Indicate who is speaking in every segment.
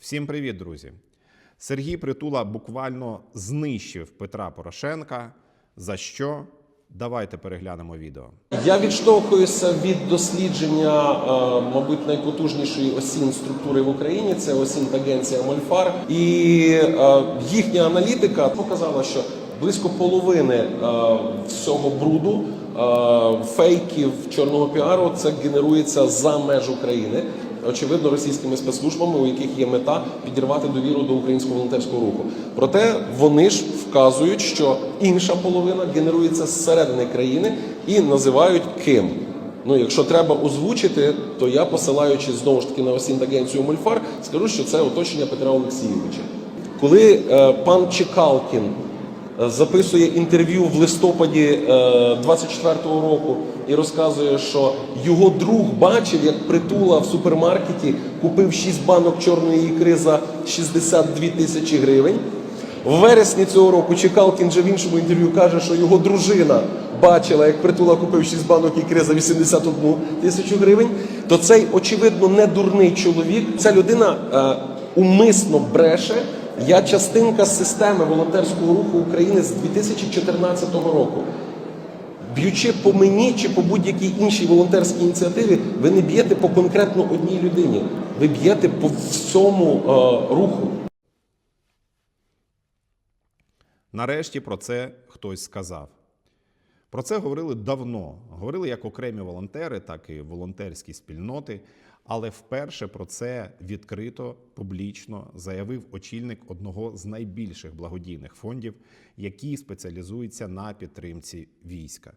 Speaker 1: Всім привіт, друзі! Сергій Притула буквально знищив Петра Порошенка. За що? Давайте переглянемо відео.
Speaker 2: Я відштовхуюся від дослідження, е, мабуть, найпотужнішої осін структури в Україні. Це осінт-агенція Мольфар. І е, їхня аналітика показала, що близько половини е, всього бруду, фейків чорного піару це генерується за меж України. Очевидно, російськими спецслужбами, у яких є мета підірвати довіру до українського волонтерського руху. Проте вони ж вказують, що інша половина генерується зсередини країни і називають ким. Ну, якщо треба озвучити, то я, посилаючись знову ж таки на осінт-агенцію Мольфар, скажу, що це оточення Петра Олексійовича. Коли е, пан Чекалкін е, записує інтерв'ю в листопаді е, 24-го року і розказує, що його друг бачив, як притула в супермаркеті купив 6 банок чорної ікри за 62 тисячі гривень. В вересні цього року Чекалкін же в іншому інтерв'ю каже, що його дружина бачила, як притула купив 6 банок ікри за 81 тисячу гривень. То цей, очевидно, не дурний чоловік. Ця людина е, умисно бреше. Я частинка системи волонтерського руху України з 2014 року. Б'ючи по мені чи по будь-якій іншій волонтерській ініціативі, ви не б'єте по конкретно одній людині, ви б'єте по всьому е, руху.
Speaker 1: Нарешті про це хтось сказав. Про це говорили давно. Говорили як окремі волонтери, так і волонтерські спільноти. Але вперше про це відкрито, публічно заявив очільник одного з найбільших благодійних фондів, який спеціалізується на підтримці війська.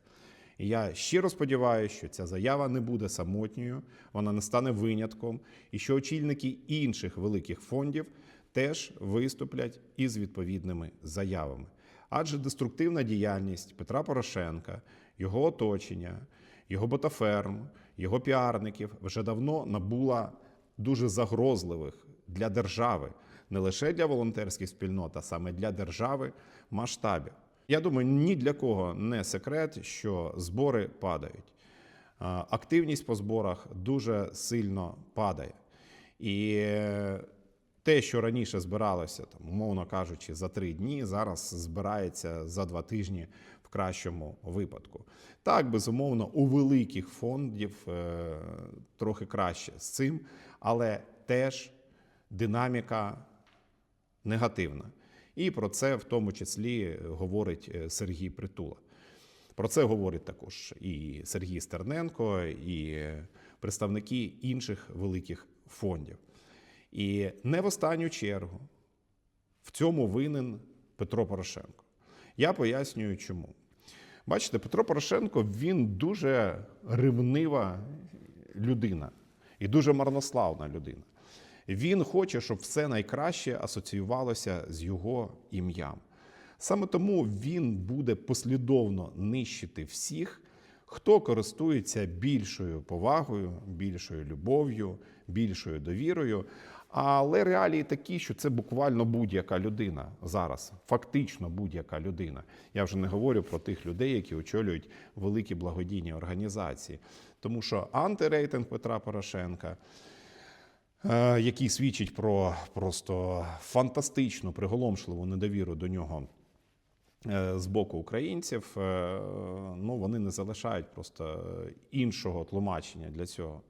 Speaker 1: І я щиро сподіваюся, що ця заява не буде самотньою, вона не стане винятком, і що очільники інших великих фондів теж виступлять із відповідними заявами. Адже деструктивна діяльність Петра Порошенка, його оточення, його ботаферм, його піарників вже давно набула дуже загрозливих для держави, не лише для волонтерських спільнот, а саме для держави масштабів. Я думаю, ні для кого не секрет, що збори падають. Активність по зборах дуже сильно падає. І е, те, що раніше збиралося, там, умовно кажучи, за три дні, зараз збирається за два тижні в кращому випадку. Так, безумовно, у великих фондів е, трохи краще з цим, але теж динаміка негативна. І про це в тому числі говорить е, Сергій Притула. Про це говорить також і Сергій Стерненко, і представники інших великих фондів. І не в останню чергу в цьому винен Петро Порошенко. Я пояснюю, чому. Бачите, Петро Порошенко він дуже ревнива людина і дуже марнославна людина. Він хоче, щоб все найкраще асоціювалося з його ім'ям. Саме тому він буде послідовно нищити всіх, хто користується більшою повагою, більшою любов'ю, більшою довірою. Але реалії такі, що це буквально будь-яка людина зараз, фактично будь-яка людина. Я вже не говорю про тих людей, які очолюють великі благодійні організації. Тому що антирейтинг Петра Порошенка, е, який свідчить про просто фантастичну приголомшливу недовіру до нього е, з боку українців, е, ну вони не залишають просто іншого тлумачення для цього.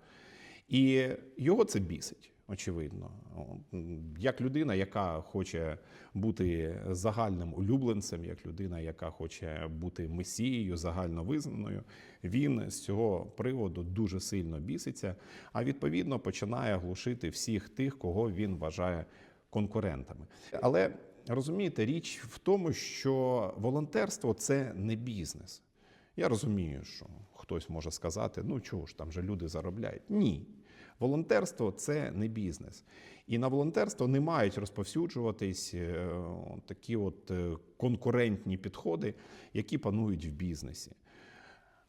Speaker 1: І його це бісить. Очевидно, як людина, яка хоче бути загальним улюбленцем, як людина, яка хоче бути месією, загально визнаною, він з цього приводу дуже сильно біситься, а відповідно починає глушити всіх тих, кого він вважає конкурентами. Але розумієте, річ в тому, що волонтерство це не бізнес. Я розумію, що хтось може сказати: ну чого ж там же люди заробляють? Ні. Волонтерство це не бізнес. І на волонтерство не мають розповсюджуватись е, такі от е, конкурентні підходи, які панують в бізнесі.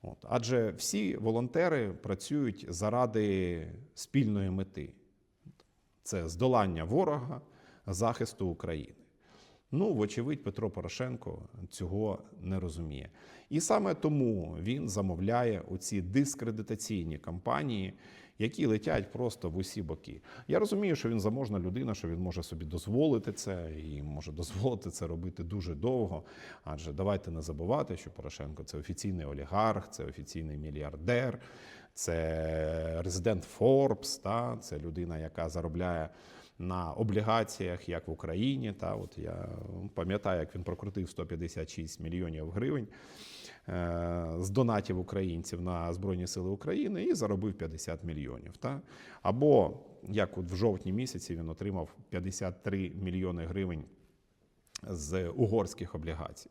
Speaker 1: От. Адже всі волонтери працюють заради спільної мети: це здолання ворога, захисту України. Ну, вочевидь, Петро Порошенко цього не розуміє. І саме тому він замовляє оці дискредитаційні кампанії, які летять просто в усі боки. Я розумію, що він заможна людина, що він може собі дозволити це і може дозволити це робити дуже довго. Адже давайте не забувати, що Порошенко це офіційний олігарх, це офіційний мільярдер, це резидент Форбс, та це людина, яка заробляє на облігаціях, як в Україні. Та от я пам'ятаю, як він прокрутив 156 мільйонів гривень е, з донатів українців на Збройні Сили України і заробив 50 мільйонів. Та? Або як от в жовтні місяці він отримав 53 мільйони гривень з угорських облігацій.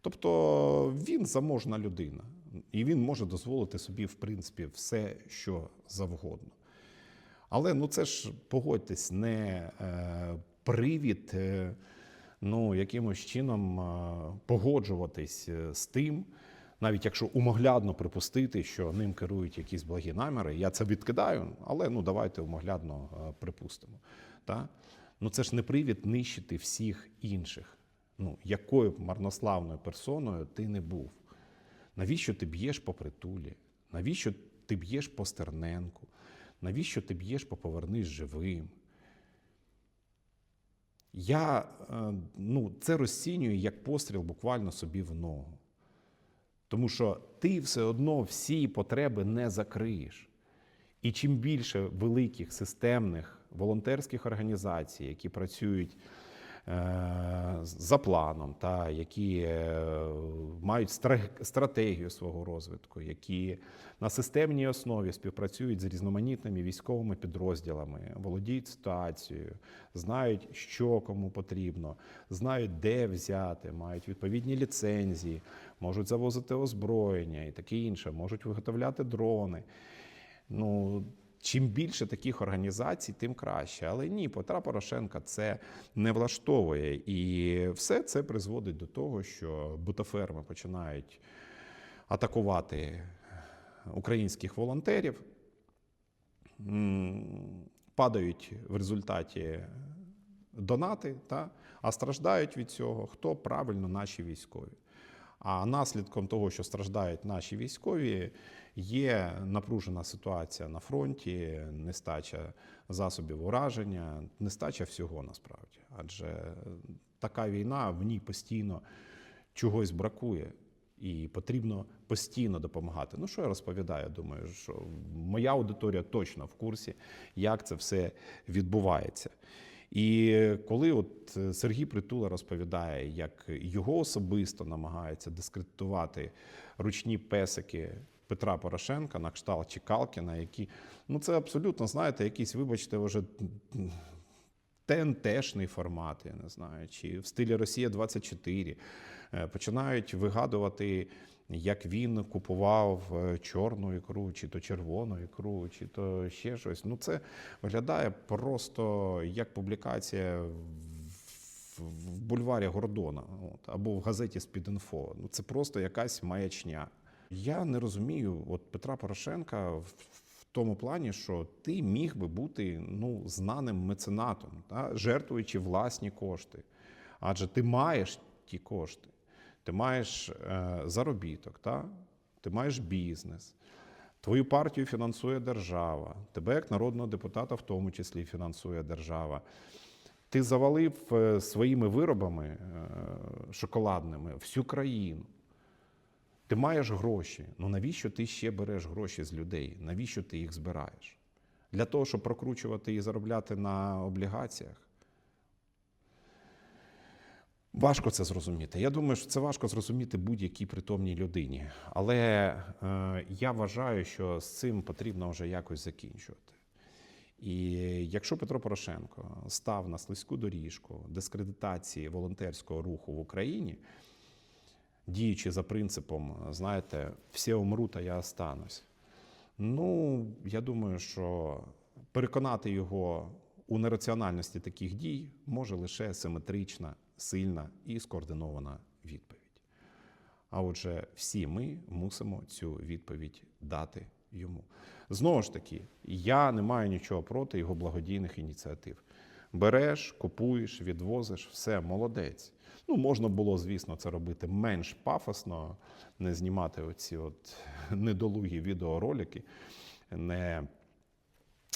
Speaker 1: Тобто він заможна людина, і він може дозволити собі, в принципі, все, що завгодно. Але ну це ж погодьтесь, не е, привід е, ну, якимось чином е, погоджуватись е, з тим, навіть якщо умоглядно припустити, що ним керують якісь благі наміри. Я це відкидаю, але ну давайте умоглядно е, припустимо. Та? Ну це ж не привід нищити всіх інших. Ну, якою б марнославною персоною ти не був. Навіщо ти б'єш по притулі? Навіщо ти б'єш по Стерненку? Навіщо ти б'єш по повернись живим? Я е, ну, це розцінюю як постріл буквально собі в ногу. Тому що ти все одно всі потреби не закриєш. І чим більше великих системних волонтерських організацій, які працюють за планом, та які е, мають стратегію свого розвитку, які на системній основі співпрацюють з різноманітними військовими підрозділами, володіють ситуацією, знають, що кому потрібно, знають, де взяти, мають відповідні ліцензії, можуть завозити озброєння і таке інше, можуть виготовляти дрони. Ну, чим більше таких організацій, тим краще. Але ні, Петра Порошенка це не влаштовує. І все це призводить до того, що бутаферми починають атакувати українських волонтерів, падають в результаті донати, та, а страждають від цього хто правильно наші військові. А наслідком того, що страждають наші військові, є напружена ситуація на фронті, нестача засобів ураження, нестача всього насправді. Адже така війна в ній постійно чогось бракує. І потрібно постійно допомагати. Ну що я розповідаю? Думаю, що моя аудиторія точно в курсі, як це все відбувається. І коли от е, Сергій Притула розповідає, як його особисто намагаються дискредитувати ручні песики Петра Порошенка на кшталт Чекалкіна, які ну це абсолютно знаєте, якісь, вибачте, вже ТНТшний формат, я не знаю, чи в стилі Росія 24 Е, починають вигадувати, як він купував е, чорну ікру, чи то червону ікру, чи то ще щось. Ну, це виглядає просто як публікація в- бульварі Гордона от, або в газеті «Спідінфо». Ну, це просто якась маячня. Я не розумію от Петра Порошенка тому плані, що ти міг би бути ну, знаним меценатом, та, жертвуючи власні кошти. Адже ти маєш ті кошти, ти маєш е, заробіток, та? ти маєш бізнес. Твою партію фінансує держава, тебе як народного депутата, в тому числі фінансує держава. Ти завалив е, своїми виробами е, шоколадними всю країну. Ти маєш гроші. Ну навіщо ти ще береш гроші з людей? Навіщо ти їх збираєш? Для того, щоб прокручувати і заробляти на облігаціях? Важко це зрозуміти. Я думаю, що це важко зрозуміти будь-якій притомній людині. Але е, я вважаю, що з цим потрібно вже якось закінчувати. І якщо Петро Порошенко став на слизьку доріжку дискредитації волонтерського руху в Україні, діючи за принципом, знаєте, всі умруть, а я останусь. Ну, я думаю, що переконати його у нераціональності таких дій може лише симетрична, сильна і скоординована відповідь. А отже, всі ми мусимо цю відповідь дати йому. Знову ж таки, я не маю нічого проти його благодійних ініціатив. Береш, купуєш, відвозиш, все, молодець. Ну, можна було, звісно, це робити менш пафосно, не знімати оці от недолугі відеоролики, не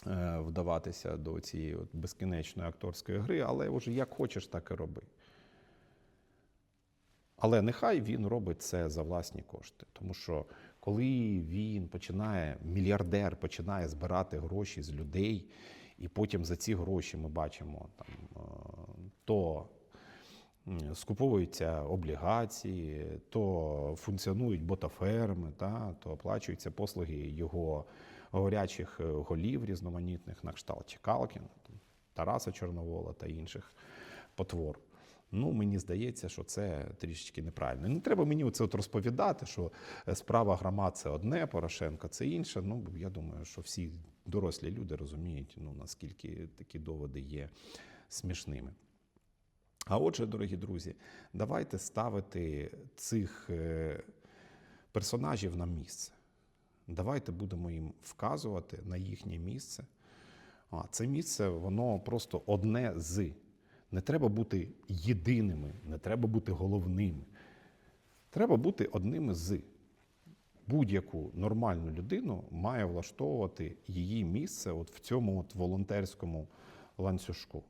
Speaker 1: е, вдаватися до цієї от безкінечної акторської гри, але вже як хочеш, так і роби. Але нехай він робить це за власні кошти. Тому що коли він починає, мільярдер починає збирати гроші з людей, і потім за ці гроші ми бачимо там, е, то скуповуються облігації, то функціонують ботаферми, та, то оплачуються послуги його горячих е, голів різноманітних на кшталт Чекалкіна, там, Тараса Чорновола та інших потвор. Ну, мені здається, що це трішечки неправильно. Не треба мені це от розповідати, що е, справа громад це одне, Порошенко це інше. Ну, я думаю, що всі дорослі люди розуміють, ну, наскільки такі доводи є смішними. А отже, дорогі друзі, давайте ставити цих е, персонажів на місце. Давайте будемо їм вказувати на їхнє місце. А це місце, воно просто одне з. Не треба бути єдиними, не треба бути головними. Треба бути одним з. Будь-яку нормальну людину має влаштовувати її місце от в цьому от волонтерському ланцюжку.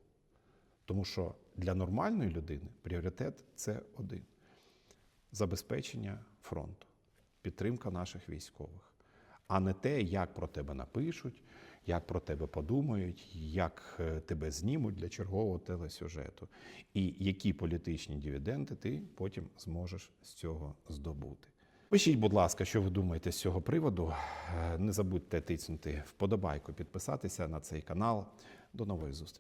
Speaker 1: Тому що для нормальної людини пріоритет це один: забезпечення фронту, підтримка наших військових, а не те, як про тебе напишуть, як про тебе подумають, як е, тебе знімуть для чергового телесюжету, і які політичні дивіденди ти потім зможеш з цього здобути. Пишіть, будь ласка, що ви думаєте з цього приводу. Е, Не забудьте тиснути вподобайку, підписатися на цей канал. До нової зустрічі.